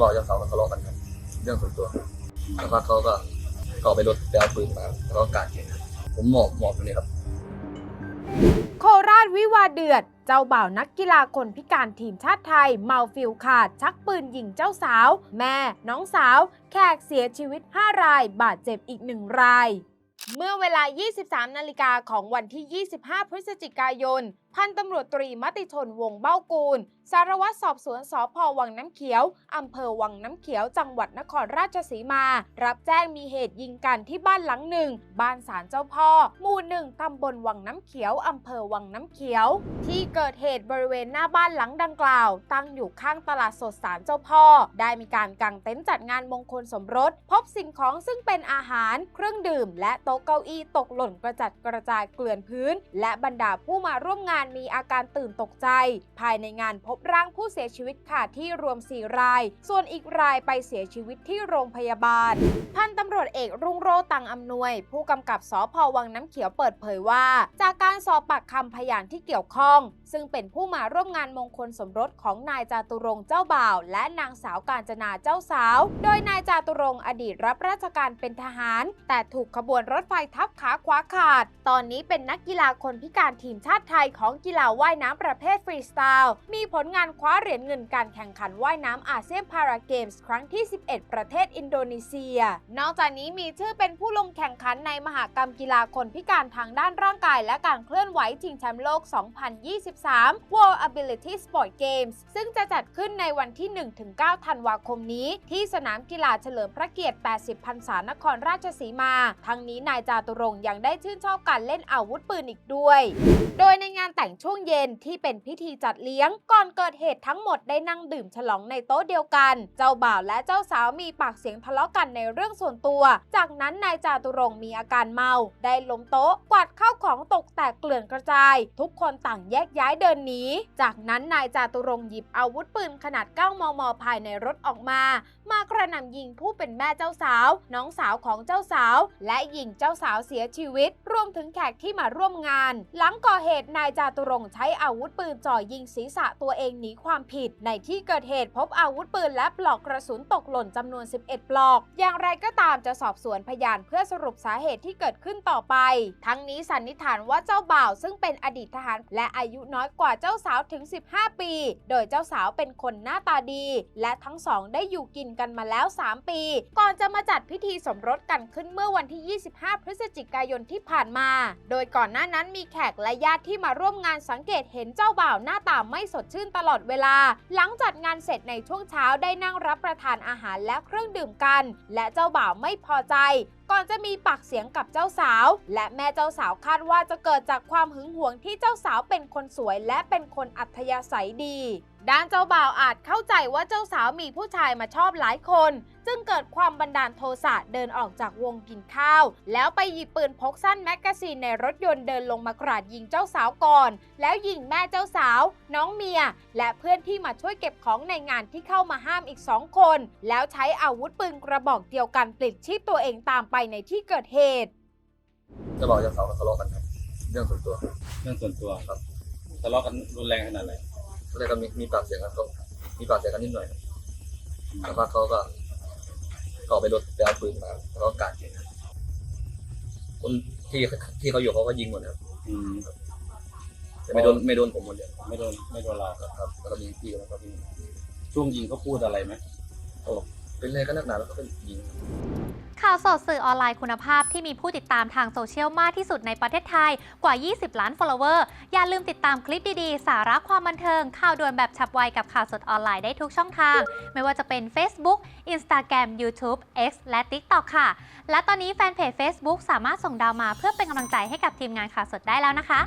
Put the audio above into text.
เจะบอกเจ้าสาวมันทะเลาะกันครับเรื่องส่วนตัวแล้วก็เขาก็ก็เอไปรถไปเอาปืนมาแล้วก็การเห็นผมหมอบหมอบอยู่นี่ครับ โคราชวิวาเดือด เจ้าบ่าวนักกีฬาคนพิการทีมชาติไทย เมาฟิลขาด ชักปืนยิงเจ้าสาว แม่ น้องสาว แขกเสียชีวิต 5 ราย บาดเจ็บอีก 1 ราย เมื่อเวลา 23 นาฬิกาของวันที่ 25 พฤศจิกายนพันตำรวจตรีมติชนวงเบ้ากูล สารวัตรสอบสวนสพวังน้ำเขียว อำเภอวังน้ำเขียว จังหวัดนครราชสีมา รับแจ้งมีเหตุยิงกันที่บ้านหลังหนึ่ง บ้านศาลเจ้าพ่อ หมู่หนึ่งตำบลวังน้ำเขียว อำเภอวังน้ำเขียว ที่เกิดเหตุบริเวณหน้าบ้านหลังดังกล่าว ตั้งอยู่ข้างตลาดสดศาลเจ้าพ่อ ได้มีการกางเต็นท์จัดงานมงคลสมรส พบสิ่งของซึ่งเป็นอาหาร เครื่องดื่ม และโต๊ะเก้าอี้ตกหล่นกระจัดกระจายเกลื่อนพื้น และบรรดาผู้มาร่วมงานมีอาการตื่นตกใจ ภายในงานพบร่างผู้เสียชีวิตค่ะที่รวม 4 ราย ส่วนอีกรายไปเสียชีวิตที่โรงพยาบาล พันตำรวจเอกรุ่งโรจตังอำนวย ผู้กำกับสพวังน้ำเขียวเปิดเผยว่า จากการสอบปากคำพยานที่เกี่ยวข้อง ซึ่งเป็นผู้มาร่วมงานมงคลสมรสของนายจาตุรงเจ้าบ่าว และนางสาวกาญจนาเจ้าสาว โดยนายจาตุรงอดีตรับราชการเป็นทหาร แต่ถูกขบวนรถไฟทับขาขวาขาด ตอนนี้เป็นนักกีฬาคนพิการทีมชาติไทยของกีฬาว่ายน้ำประเภทฟรีสไตล์ มีผลงานคว้าเหรียญเงินการแข่งขันว่ายน้ำอาเซียนพาราเกมส์ครั้งที่ 11 ประเทศอินโดนีเซีย นอกจากนี้มีชื่อเป็นผู้ลงแข่งขันในมหากรรมกีฬาคนพิการทางด้านร่างกาย และการเคลื่อนไหวชิงแชมป์โลก 2023 World Ability Sport Games ซึ่งจะจัดขึ้นในวันที่ 1-9 ธันวาคมนี้ ที่สนามกีฬาเฉลิมพระเกียรติ 80 พรรษานครราชสีมา ทั้งนี้นายจาตุรงค์ยังได้ชื่นชอบการเล่นอาวุธปืนอีกด้วย โดยในงานแต่งช่วงเย็นที่เป็นพิธีจัดเลี้ยง ก่อนเกิดเหตุทั้งหมดได้นั่งดื่มฉลองในโต๊ะเดียวกัน เจ้าบ่าวและเจ้าสาวมีปากเสียงทะเลาะกันในเรื่องส่วนตัว จากนั้นนายจาตุรงมีอาการเมา ได้ล้มโต๊ะกวาดข้าวของ กแตกเกลื่อนกระจาย ทุกคนต่างแยกย้ายเดินหนี จากนั้นนายจาตุรงหยิบอาวุธปืนขนาด 9 มม ภายในรถออกมา มากระหน่ำยิงผู้เป็นแม่เจ้าสาว น้องสาวของเจ้าสาว และยิงเจ้าสาวเสียชีวิต รวมถึงแขกที่มาร่วมงาน หลังก่อเหตุนายจาตุรงใช้อาวุธปืนจ่อยิงศีรษะตัวเองหนีความผิด ในที่เกิดเหตุพบอาวุธปืนและปลอกกระสุนตกหล่นจำนวน 11 ปลอก อย่างไรก็ตามจะสอบสวนพยานเพื่อสรุปสาเหตุที่เกิดขึ้นต่อไป ทั้งนี้สันนิษฐานว่าเจ้าบ่าวซึ่งเป็นอดีตทหารและอายุน้อยกว่าเจ้าสาวถึง 15 ปี โดยเจ้าสาวเป็นคนหน้าตาดี และทั้งสองได้อยู่กินกันมาแล้ว 3 ปี ก่อนจะมาจัดพิธีสมรสกันขึ้นเมื่อวันที่ 25 พฤศจิกายนที่ผ่านมา โดยก่อนหน้านั้นมีแขกและญาติที่มาร่วมงานสังเกตเห็นเจ้าบ่าวหน้าตาไม่สดชื่นตลอดเวลา หลังจัดงานเสร็จในช่วงเช้าได้นั่งรับประทานอาหารและเครื่องดื่มกัน และเจ้าบ่าวไม่พอใจ ก่อนจะมีปากเสียงกับเจ้าสาว และแม่เจ้าสาวคาดว่าจะเกิดจากความหึงหวงที่เจ้าสาวเป็นคนสวยและเป็นคนอัธยาศัยดีด้านเจ้าบ่าวอาจเข้าใจว่าเจ้าสาวมีผู้ชายมาชอบหลายคน จึงเกิดความบันดาลโทสะเดินออกจากวงกินข้าว แล้วไปหยิบปืนพกสั้นแมกกาซีนในรถยนต์เดินลงมากราดยิงเจ้าสาวก่อน แล้วยิงแม่เจ้าสาว น้องเมีย และเพื่อนที่มาช่วยเก็บของในงานที่เข้ามาห้ามอีกสองคน แล้วใช้อาวุธปืนกระบอกเดียวกันปลิดชีพตัวเองตามไปในที่เกิดเหตุเจะบอกเจ้าสาวมันทะเลาะกันครับเรื่องส่วนตัว เรื่องส่วนตัวครับทะเลาะกันรุนแรงขนาดไหน แล้วก็มีมีปากเสียงกันก็มีปากเสียงกันนิดหน่อยแล้วก็เขาก็ก็เอาไปรถไปเอาปืนมาแล้วก็การเห็นคนที่ที่เขาอยู่เขาก็ยิงหมดครับอืมแต่ไม่โดนไม่โดนผมหมดเลยไม่โดนไม่โดนเราครับ แล้วก็มีพี่แล้วก็มีช่วงยิงเขาพูดอะไรไหมเป็นอะไรก็นักหนาแล้วก็ยิง ข่าวสดสื่อออนไลน์คุณภาพที่มีผู้ติดตามทางโซเชียลมากที่สุดในประเทศไทยกว่า 20 ล้าน follower อย่าลืมติดตามคลิปดีๆ สาระความบันเทิง ข่าวด่วนแบบฉับไวกับข่าวสดออนไลน์ได้ทุกช่องทาง ไม่ว่าจะเป็น Facebook Instagram YouTube X และ TikTok ค่ะ และตอนนี้แฟนเพจ Facebook สามารถส่งดาวมาเพื่อเป็นกำลังใจให้กับทีมงานข่าวสดได้แล้วนะคะ